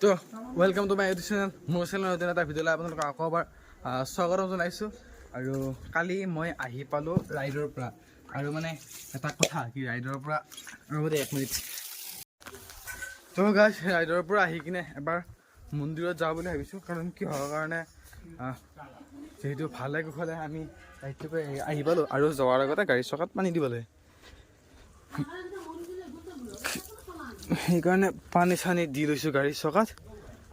তো welcome to my YouTube channel মোৰ চেনেলৰ নতুন এটা ভিডিঅ'লৈ আপোনালোকক আকৌ এবাৰ স্বাগতম জনাইছোঁ। আৰু কালি মই আহি পালোঁ ৰাইডৰ পৰা। আৰু মানে এটা কথা কি, ৰাইডৰ পৰা ৰ'ব দেই এক মিনিট তো গাছ ৰাইডৰ পৰা আহি কিনে এবাৰ মন্দিৰত যাওঁ বুলি ভাবিছোঁ। কাৰণ কিহৰ কাৰণে যিহেতু ভালে কুশলে আমি ৰাইডটো কৰি আহি- আহি পালোঁ। আৰু যোৱাৰ আগতে গাড়ী চকাত পানী দিব লাগে সেইকাৰণে পানী চানী দি লৈছোঁ গাড়ীৰ চকাত।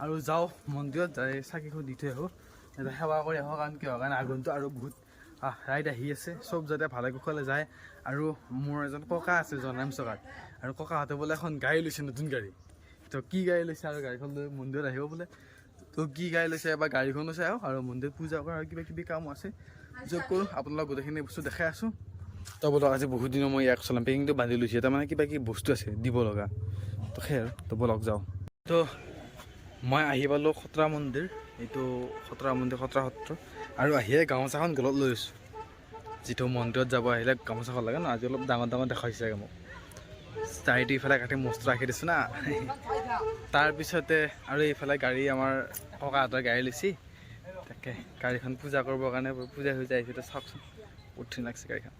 আৰু যাওঁ মন্দিৰত চাকিখন দি থৈ আহোঁ। যাতে সেৱা কৰি আহোঁ কাৰণ কিহৰ কাৰণে আগন্তুক আৰু বহুত ৰাইড আহি আছে। চব যাতে ভালে কুশলে যায়। আৰু মোৰ এজন ককা আছে জনাম চকাত। আৰু ককাহঁতে বোলে এখন গাড়ী লৈছে নতুন গাড়ী। তো কি গাড়ী লৈছে আৰু গাড়ীখন লৈ মন্দিৰত আহিব বোলে। তো কি গাড়ী লৈছে এবাৰ গাড়ীখনো চাই আহোঁ আৰু মন্দিৰত পূজা কৰা আৰু কিবা কিবি কাম আছে। যোগ কৰোঁ আপোনালোক গোটেইখিনি বস্তু দেখাই আছোঁ। তো বলক আজি বহুত দিনৰ মই ইয়াক চলাম। পেকিংটো বান্ধি লৈছোঁ। তাৰমানে কিবা কিবি বস্তু আছে দিব লগা। তো আৰু তো বলক যাওঁ। তো মই আহি পালোঁ খতৰা মন্দিৰ এইটো খতৰা মন্দিৰ খতৰা সত্ৰ আৰু আহিয়ে গামোচাখন গলত লৈ আছোঁ যিটো মন্দিৰত যাব আহিলে গামোচাখন লাগে ন আজি অলপ ডাঙৰ ডাঙৰ দেখাইছে মোক। চাৰিটো ইফালে কাটি মস্ত ৰাখি দিছোঁ না। তাৰপিছতে আৰু এইফালে গাড়ী আমাৰ ককাহঁতৰ গাড়ী লৈছি। তাকে গাড়ীখন পূজা কৰিবৰ কাৰণে পূজা হৈ যায় আহিছে চাওকচোন। ধুনীয়া লাগছে গাড়ীখন।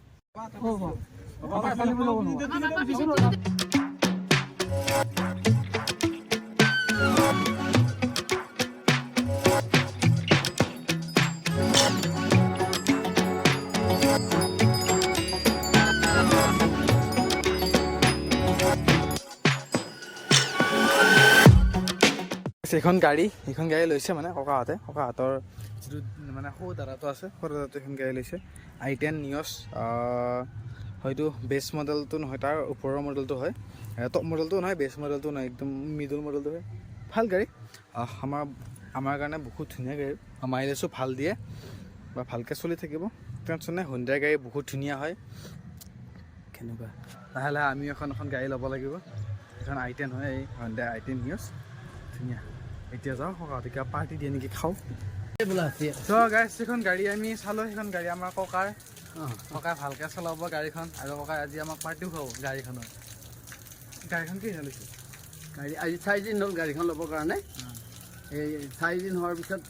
এইখন গাড়ী এইখন গাড়ী লৈছে মানে ককাহঁতে ককাহঁতৰ যিটো মানে সৰু দাদাটো আছে, সৰু দাদাটো এখন গাড়ী লৈছে। আই টেন নিয়ছ হয়তো বেছ মডেলটো নহয়, তাৰ ওপৰৰ মডেলটো হয়। টপ মডেলটো নহয় বেছ মডেলটো নহয়, একদম মিডল মডেলটো হয়। ভালো গাড়ী। আমাৰ আমাৰ কাৰণে বহুত ধুনীয়া গাড়ী। মাইলেজো ভালো দিয়ে বা ভালকৈ চলি থাকিব। টেনশ্যন নাই হুণ্ডাই গাড়ী বহুত ধুনীয়া হয়। কেনেকুৱা? লাহে লাহে আমিও এখন এখন গাড়ী ল'ব লাগিব। এখন আই টেন হয়, এই হুণ্ডাই আই টেন নিয়ছ ধুনীয়া। এতিয়া যাওঁ ককাহঁতে কিবা পাৰ্টি দিয়ে নেকি খাওঁ। চ' সেইখন গাড়ী আমি চালোঁ সেইখন গাড়ী আমাৰ ককাৰ। ককাই ভালকৈ চলাব গাড়ীখন আৰু ককাই আজি আমাক পাৰ্টিও খুৱাব গাড়ীখনৰ। গাড়ীখন কি লৈছে? গাড়ী আজি চাৰিদিন হ'ল গাড়ীখন ল'বৰ কাৰণে। এই চাৰিদিন হোৱাৰ পিছত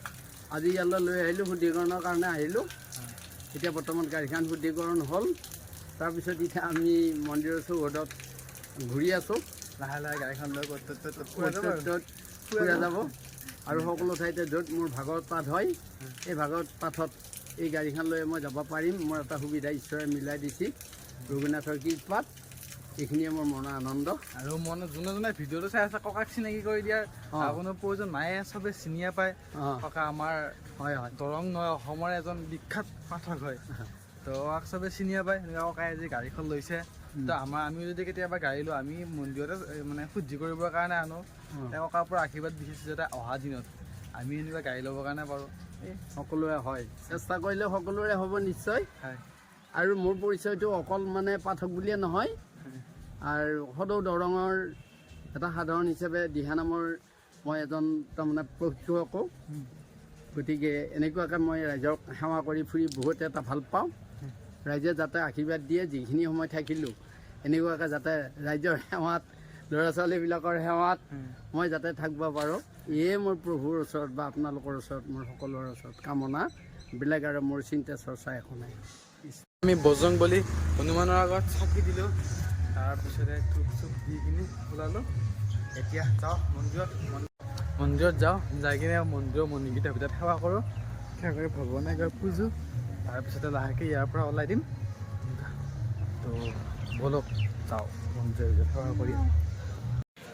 আজি ইয়ালৈ লৈ আহিলোঁ শুদ্ধিকৰণৰ কাৰণে আহিলোঁ। এতিয়া বৰ্তমান গাড়ীখন শুদ্ধিকৰণ হ'ল। তাৰপিছত এতিয়া আমি মন্দিৰৰ চৌহদত ঘূৰি আছোঁ। লাহে লাহে গাড়ীখন লৈ ফুৰা যাব। আৰু সকলো ঠাইতে য'ত মোৰ ভাগৱত পাঠ হয় এই ভাগৱত পাঠত এই গাড়ীখন লৈ মই যাব পাৰিম। মোৰ এটা সুবিধা ঈশ্বৰে মিলাই দিছে ৰঘুনাথৰ কৃপাত এইখিনিয়ে মোৰ মনৰ আনন্দ। আৰু মন যোনে যোনে ভিডিঅ'টো চাই আছে ককাক চিনাকি কৰি দিয়াৰ কোনো প্ৰয়োজন নাই চবে চিনিয়ে পায়। ককা আমাৰ হয় হয়। দৰং নহয় অসমৰ এজন বিখ্যাত পাঠক হয়। তো ককাক চবে চিনিয়ে পায় ককাই আজি গাড়ীখন লৈছে। তো আমাৰ আমি যদি কেতিয়াবা গাড়ী লওঁ আমি মন্দিৰতে মানে শুদ্ধি কৰিবৰ কাৰণে আনো। অঁ। তেওঁ ককাৰ পৰা আশীৰ্বাদ বিচাৰিছোঁ যাতে অহা দিনত আমি এনেকুৱা গাড়ী ল'বৰ কাৰণে পাৰোঁ। এই সকলোৰে হয়। চেষ্টা কৰিলে সকলোৰে হ'ব নিশ্চয়। হয়। আৰু মোৰ পৰিচয়টো অকল মানে পাঠক বুলিয়ে নহয়। আৰু সদৌ দৰঙৰ এটা সাধাৰণ হিচাপে দিহা নামৰ মই এজন তাৰমানে প্ৰশিক্ষকো। গতিকে এনেকুৱাকৈ মই ৰাইজক সেৱা কৰি ফুৰি বহুত এটা ভাল পাওঁ। ৰাইজে যাতে আশীৰ্বাদ দিয়ে যিখিনি সময় থাকিলোঁ। এনেকুৱাকৈ যাতে ৰাইজৰ সেৱাত ল'ৰা ছোৱালীবিলাকৰ সেৱাত মই যাতে থাকিব পাৰোঁ। এয়ে মোৰ প্ৰভুৰ ওচৰত বা আপোনালোকৰ ওচৰত মোৰ সকলোৰে ওচৰত কামনা। বেলেগ আৰু মোৰ চিন্তা চৰ্চা একো নাই। আমি বজৰং বলি হনুমানৰ আগত চাকি দিলোঁ। তাৰপিছতে ধূপ চুপ দি কিনি ওলালোঁ। এতিয়া যাওঁ মন্দিৰত। মন- মন্দিৰত যাওঁ। যাই কিনে মন্দিৰৰ মন্দিৰকেইটাৰ ভিতৰত সেৱা কৰোঁ। সেৱা কৰি ভগৱানে গৈ পূজোঁ। তাৰপিছতে লাহেকৈ ইয়াৰ পৰা ওলাই দিম। তো বলক, যাওঁ ভিতৰত সেৱা কৰি।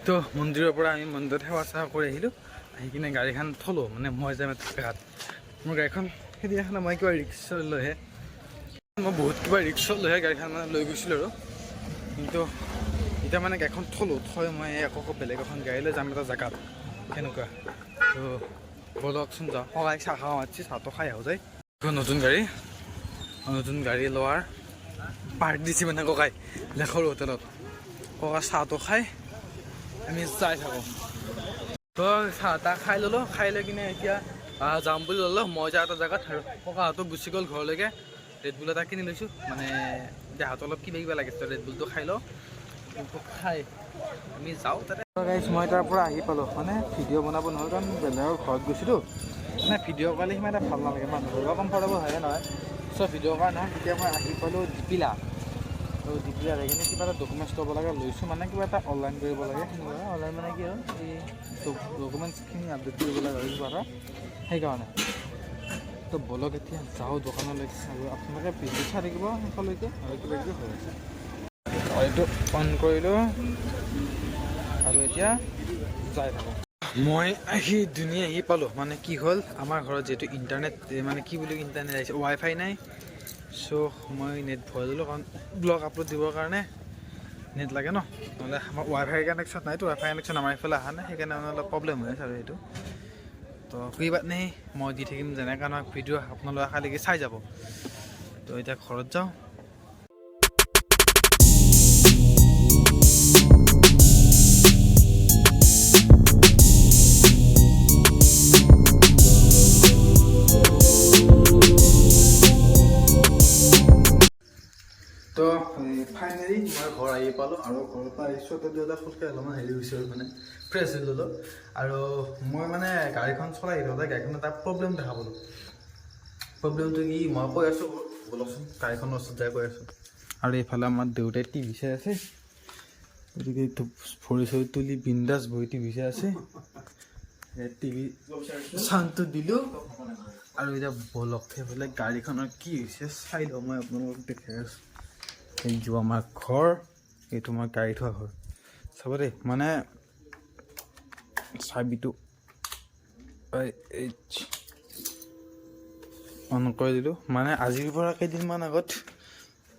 তো, মন্দিৰৰ পৰা আমি মন্দিৰত সেৱা চেৱা কৰি আহিলোঁ। আহি কিনে গাড়ীখন থলোঁ মানে মই যাম এটা জেগাত মোৰ গাড়ীখন সেইদিনাখন মই কিবা ৰিক্সা লৈহে, মই বহুত কিবা ৰিক্সত লৈহে গাড়ীখন মানে লৈ গৈছিলোঁ আৰু। কিন্তু এতিয়া মানে গাড়ীখন থলোঁ, থৈ মই আকৌ বেলেগ এখন গাড়ী লৈ যাম এটা জেগাত, সেনেকুৱা। তো, বলকচোন যাওঁ। সহায় চাহ খাওঁ মাতিছে চাহটো খাই আহোঁ যায় নতুন গাড়ী নতুন গাড়ী লোৱাৰ পাৰ্টি দিছে মানে ককাই। লেখৰ হোটেলত। ককা চাহটো খাই আমি যাই থাকোঁ। তো চাহ তাহ খাই ল'লোঁ খাই লৈ কিনে এতিয়া যাম বুলি ল'লোঁ। মই যাই এটা জেগাত আৰু ককাহঁতো গুচি গ'ল ঘৰলৈকে। ৰেড বুল এটা কিনি লৈছোঁ। মানে দেহাটো অলপ কিবা কিবা লাগিছে ৰেড বুলটো খাই লওঁ খাই আমি যাওঁ তাতে। মই তাৰ পৰা আহি পালোঁ। মানে ভিডিঅ' বনাব নহ'ল কাৰণ বেলেগৰ ঘৰত গৈছিলোঁ। মানে ভিডিঅ' কৰিলে সিমান এটা ভাল নালাগে। মানুহ ঘৰুৱা কমফৰ্টেবল হয়ে নহয়? চ' ভিডিঅ' কৰা নহয় তেতিয়া মই আহি পালোঁ ডিপিলা আৰু ডিপিলা আহি কিনে কিবা এটা ডকুমেণ্টছ ল'ব লাগে, লৈছোঁ মানে কিবা এটা অনলাইন কৰিব লাগে। অনলাইন মানে কি আৰু, এই ডকুমেণ্টছখিনি আপডেট কৰিব লাগে আৰু কিবা এটা। সেইকাৰণে। তো বলক এতিয়া, যাওঁ দোকানলৈকে আৰু আপোনালোকে ভিডিঅ' চাই থাকিব শেষলৈকে আৰু কিবা কিবি হৈ আছে। এইটো অন কৰিলোঁ। আৰু এতিয়া যাই থাকোঁ। মই আহি ধুনীয়া আহি পালোঁ। মানে কি হ'ল আমাৰ ঘৰত যিহেতু ইণ্টাৰনেট মানে কি বুলি ইণ্টাৰনেট আহিছে ৱাই ফাই নাই। চ' মই নেট ভৰাই দিলোঁ কাৰণ ব্লগ আপলোড দিবৰ কাৰণে নেট লাগে ন। নহ'লে আমাৰ ৱাই ফাই কানেকশ্যন নাইতো ৱাই ফাই কানেকশ্যন আমাৰ এইফালে অহা নাই সেইকাৰণে মানে অলপ প্ৰব্লেম হৈ আছে আৰু সেইটো তো কি বাত নেই মই দি থাকিম যেনেকৈ নহওক ভিডিঅ' আপোনালোকে খালিকৈ চাই যাব। তো এতিয়া ঘৰত যাওঁ। ফাইনেলি মই ঘৰ আহি পালোঁ আৰু ঘৰৰ পৰা আহিছোঁ তো দুটা খোজকাঢ়ি অলপমান হেৰি হৈছে মানে ফ্ৰেছ হৈ ল'লোঁ। আৰু মই মানে গাড়ীখন চলাই থাকোঁতে গাড়ীখন এটা প্ৰব্লেম দেখা পালোঁ প্ৰব্লেমটো কি, মই কৈ আছোঁ, বলকচোন, গাড়ীখনৰ ওচৰত যাই কৈ আছোঁ। আৰু এইফালে আমাৰ দেউতাই টিভি চাই আছে। গতিকে ভৰি চৰি তুলি বিন্দাছ বহি টিভি চাই আছে। টিভি চাউণ্ডটো দিলোঁ। আৰু এতিয়া বলক, সেইফালে গাড়ীখনৰ কি হৈছে, চাই লওঁ, মই আপোনালোকক দেখাই আছোঁ। এইটো আমাৰ ঘৰ এইটো আমাৰ গাড়ী থোৱা ঘৰ। চাব দেই মানে চাবিটো অন কৰি দিলোঁ। মানে আজিৰ পৰা কেইদিনমান আগত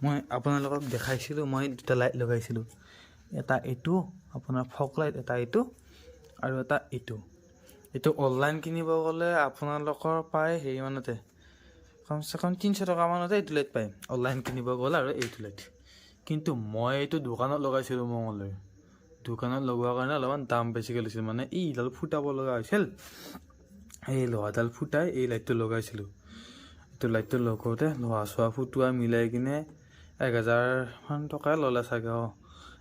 মই আপোনালোকক দেখাইছিলোঁ মই দুটা লাইট লগাইছিলোঁ। এটা এইটো আপোনাৰ ফক লাইট এটা এইটো আৰু এটা এইটো। এইটো অনলাইন কিনিব গ'লে আপোনালোকৰ পায় হেৰি মানতে কমচে কম তিনিশ টকামানতে এইটো লাইট পায়। অনলাইন কিনিব গ'লে আৰু এইটো লাইট কিন্তু মই এইটো দোকানত লগাইছিলোঁ মঙলদৈ। দোকানত লগোৱাৰ কাৰণে অলপমান দাম বেছিকৈ লৈছিল। মানে এইডাল ফুটাব লগা হৈছিল। এই লোহাডাল ফুটাই এই লাইটটো লগাইছিলোঁ। এইটো লাইটটো লগাওঁতে লোহা চোৱা ফুটোৱা মিলাই কিনে এক হাজাৰমান টকাই ল'লে চাগে, অঁ।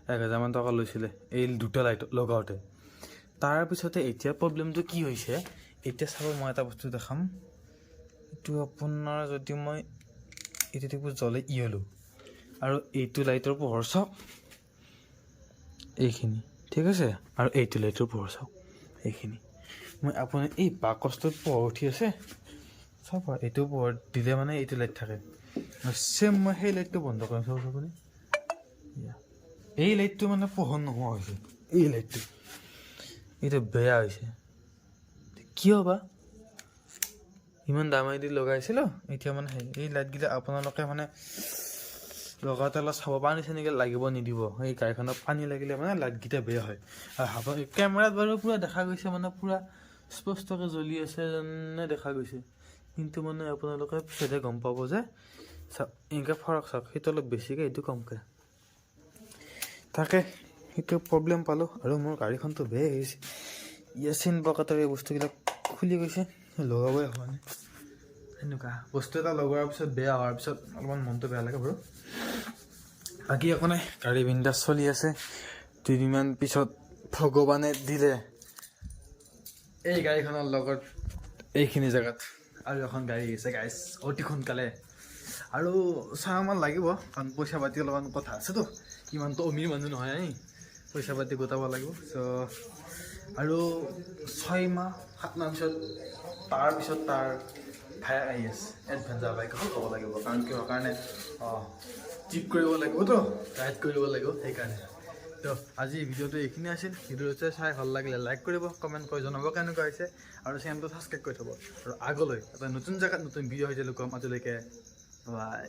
এক হাজাৰমান টকা লৈছিলে এই দুটা লাইট লগাওঁতে। তাৰপিছতে এতিয়া প্ৰব্লেমটো কি হৈছে, এতিয়া চাব মই এটা বস্তু দেখাম। এইটো আপোনাৰ যদি মই এইটো জ্বলে ইয়েলো আৰু এইটো লাইটৰ পোহৰ চাওক। এইখিনি, ঠিক আছে? আৰু এইটো লাইটৰ পোহৰ চাওক। এইখিনি। মই আপোনাৰ এই বাকচটোত পোহৰ উঠি আছে। চাওক এইটো পোহৰ দিলে মানে এইটো লাইট থাকে। চেম মই সেই লাইটটো বন্ধ কৰিম, চাওক আপুনি। এই লাইটটো মানে পোহৰ নোহোৱা হৈছে। এই লাইটটো এইটো বেয়া হৈছে। কিয় বা? ইমান দামেদি লগাইছিলোঁ। এতিয়া মানে সেই এই লাইটকেইটা আপোনালোকে মানে লগাওঁতে অলপ চাব পানী চানীকৈ লাগিব নিদিব। সেই গাড়ীখনত পানী লাগিলে মানে লাইটকেইটা বেয়া হয়। আৰু হাবা কেমেৰাত বাৰু পূৰা দেখা গৈছে মানে পূৰা স্পষ্টকৈ জ্বলি আছে যেনে দেখা গৈছে। কিন্তু মানে আপোনালোকে পিছতহে গম পাব যে চাওক এনেকৈ ফৰক চাওক সেইটো অলপ বেছিকৈ এইটো কমকৈ। তাকে সেইটো প্ৰব্লেম পালোঁ আৰু মোৰ গাড়ীখনতো বেয়া হৈছে ইয়াচিন বকাতৰ এই বস্তুবিলাক খুলি গৈছে লগাবই হোৱা নাই। সেনেকুৱা বস্তু এটা লগোৱাৰ পিছত বেয়া হোৱাৰ পিছত অলপমান মনটো বেয়া লাগে বাৰু। বাকী একো নাই গাড়ী বিন্দাছ চলি আছে। দুদিনমান পিছত ভগৱানে দিলে। এই গাড়ীখনৰ লগত এইখিনি জেগাত। আৰু এখন গাড়ী আহিছে গাইছ অতি সোনকালে। আৰু ছয়মান লাগিব, কাৰণ পইচা পাতি অলপমান কথা আছেতো। ইমানটো অমিৰ মানুহ নহয় আমি। পইচা পাতি গোটাব লাগিব। চ' আৰু ছয় মাহ, সাত মাহ পিছত তাৰপিছত তাৰ ভাই আহি আছে বাইকখন বাইক ল'ব লাগিব। কাৰণ কিহৰ কাৰণে? অঁ ট্ৰিপ কৰিব লাগিবতো ৰাইড কৰিব লাগিব, সেইকাৰণে। তো, আজি ভিডিঅ'টো এইখিনি আছিল। ভিডিঅ'টো চাই ভালো লাগিলে লাইক কৰিব কমেণ্ট কৰি জনাব কেনেকুৱা হৈছে। আৰু চেনেলটো ছাবস্ক্ৰাইব কৰি থ'ব। আৰু আগলৈ এটা নতুন জেগাত নতুন ভিডিঅ' হৈ যালোঁ কম আজিলৈকে। বাই